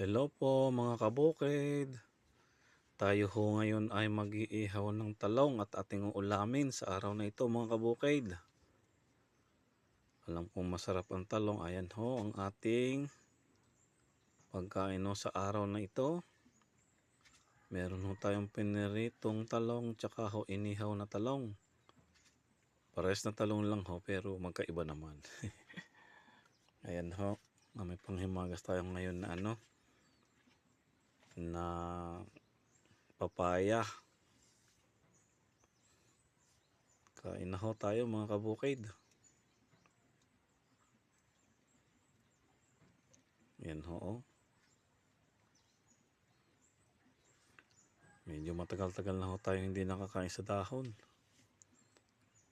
Hello po mga kabukid. Tayo ho ngayon ay mag-iihaw ng talong at ating ulamin sa araw na ito mga kabukid. Alam kong masarap ang talong. Ayan ho ang ating pagkain ho sa araw na ito. Meron ho tayong piniritong talong tsaka ho inihaw na talong. Pares na talong lang ho pero magkaiba naman. Ayan ho. May panghimagas tayo ngayon na ano na papaya. Kain na ho tayo mga kabukid. Yan ho. oh. Medyo matagal-tagal na ho tayo hindi nakakain sa dahon.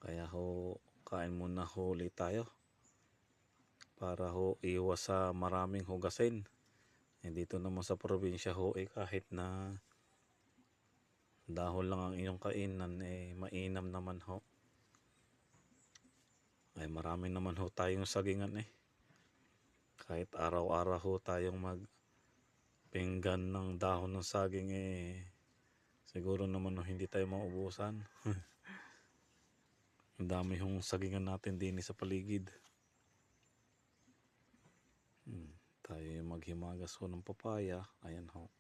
Kaya ho, kain muna ho ulit tayo. Para ho iwas sa maraming hugasin. Eh, dito naman sa probinsya ho, eh, kahit na dahon lang ang iyong kainan, eh, mainam naman ho. Ay marami naman ho tayong sagingan eh. Kahit araw-araw ho tayong magpinggan ng dahon ng saging eh, siguro naman ho hindi tayo maubusan. Ang dami hong sagingan natin din sa paligid. Tayo maghimagas ho ng papaya. Ayan ho.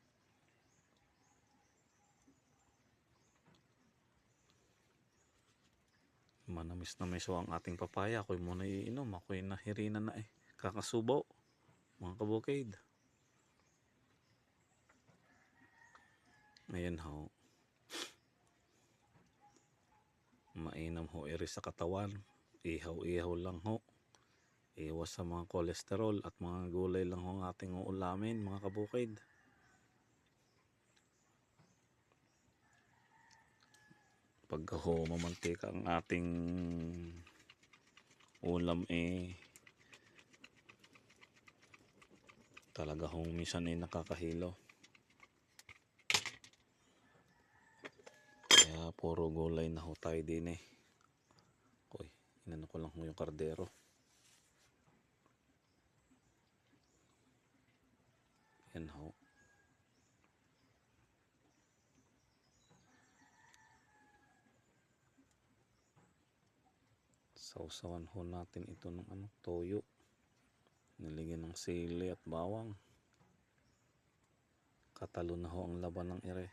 Manamis na may ang ating papaya. Ako'y muna iinom. Ako'y nahirina na eh. Kakasubo. Mga kabukid. Ayan ho. Mainam ho iri sa katawan. Ihaw-ihaw lang ho. Iwas sa mga kolesterol at mga gulay lang ang ating uulamin mga kabukid. Pagka ho mamantika ang ating ulam eh talaga hong minsan eh nakakahilo. Kaya puro gulay na ho tayo din eh. Uy, inano ko lang yung kardero. Yan ho. Sausawan ho natin ito ng ano, toyo. Niligyan ng sili at bawang. Katalo na ho ang laban ng ere.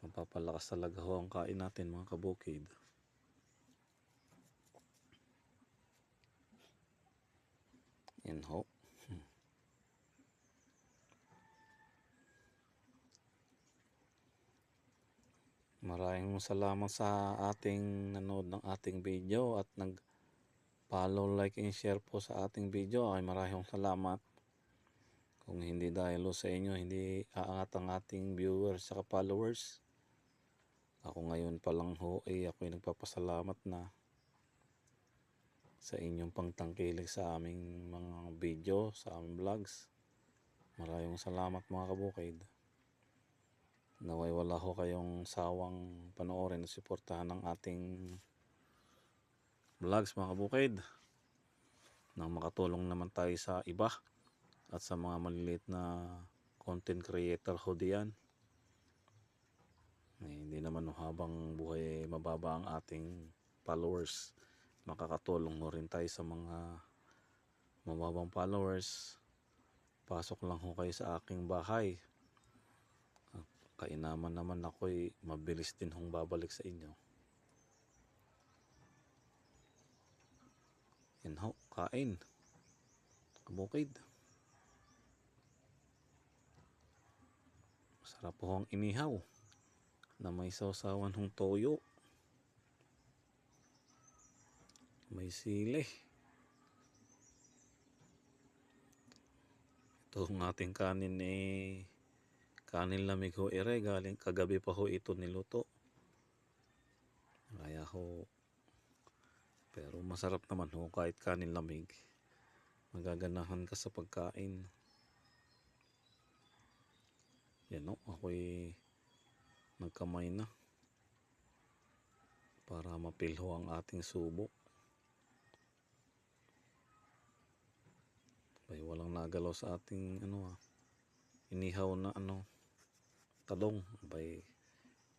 Mapapalakas talaga ho ang kain natin mga kabukid. Yan ho. Maraming salamat sa ating nanood ng ating video at nag follow, like, and share po sa ating video. Ay maraming salamat. Kung hindi dahil sa inyo, hindi aangat ang ating viewers at followers. Ako ngayon pa lang ho, eh, ako'y nagpapasalamat na sa inyong pangtangkilik sa aming mga video, sa aming vlogs. Maraming salamat mga kabukid. Naway wala ho kayong sawang panoorin at suportahan ng ating vlogs mga kabukid. Nang makatulong naman tayo sa iba at sa mga maliliit na content creator ho diyan. Eh, hindi naman ho habang buhay mababa ang ating followers. Makakatulong ho rin tayo sa mga mababang followers. Pasok lang ho kayo sa aking bahay kainaman naman ako'y mabilis din hong babalik sa inyo. Yan ho, kain. Kabukid. Masarap po ang inihaw na may sausawan hong toyo. May sili. Ito ang ating kanin eh kanin lamig ho ere galing kagabi pa ho ito niluto. Kaya ho pero masarap naman ho kahit kanin lamig. Magaganahan ka sa pagkain. Yan ho ako'y nagkamay na para mapilho ang ating subo. Bay walang nagalaw sa ating ano ah, inihaw na ano, talong. Bay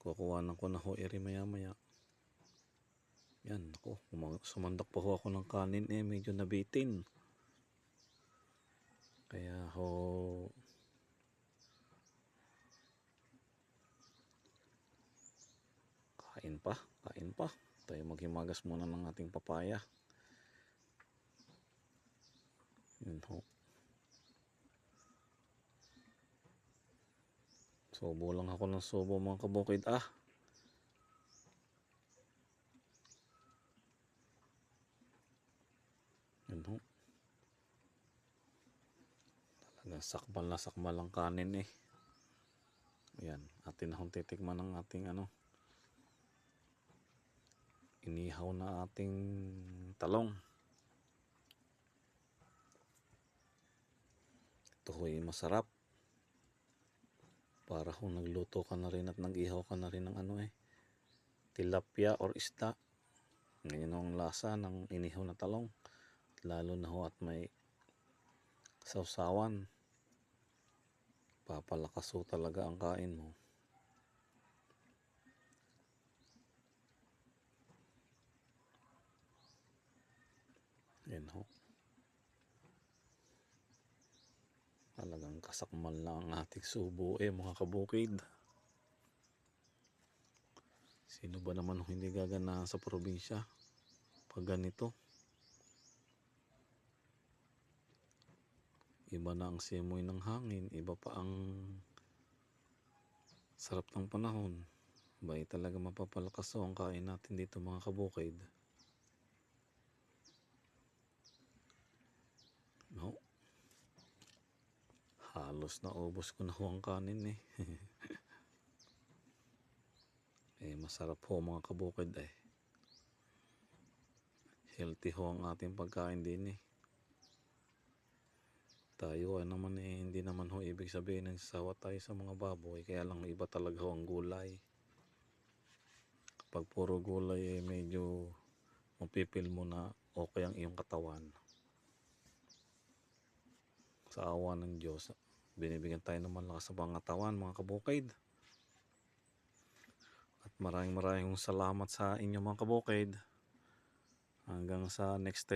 kukuhanan ko na ho iri maya maya. Yan, ako, sumandak pa ho ako ng kanin eh, medyo nabitin. Kaya ho, kain pa, kain pa. Tayo maghimagas muna ng ating papaya. Yun ho. Subo lang ako ng subo mga kabukid. Ah, yun ho. Talagang sakmal na sakmal ang kanin eh. Yan, atin na hong titikman ng ating ano. Inihaw na ating talong. Ito ho'y masarap. Para kung nagluto ka na rin at nag-ihaw ka na rin ng ano eh. Tilapia or isda. Ganyan ang lasa ng inihaw na talong. Lalo na ho at may sausawan. Papalakas ho talaga ang kain mo. Yan ho. Talagang kasakmal na ang ating subo eh mga kabukid. Sino ba naman hindi gagana sa probinsya pag ganito? Iba na ang simoy ng hangin, iba pa ang sarap ng panahon. Bay talaga mapapalakas ho ang kain natin dito mga kabukid. No. Halos na ubos ko na ho ang kanin eh. eh masarap ho mga kabukid eh. Healthy ho ang ating pagkain din eh. Tayo ay naman eh, hindi naman ho ibig sabihin nagsasawa tayo sa mga baboy. Kaya lang iba talaga ho ang gulay. Kapag puro gulay eh medyo mapipil mo na okay ang iyong katawan. Sa awa ng Diyos, binibigyan tayo ng malakas sa pangatawan mga kabukid. At maraming maraming salamat sa inyo mga kabukid. Hanggang sa next time.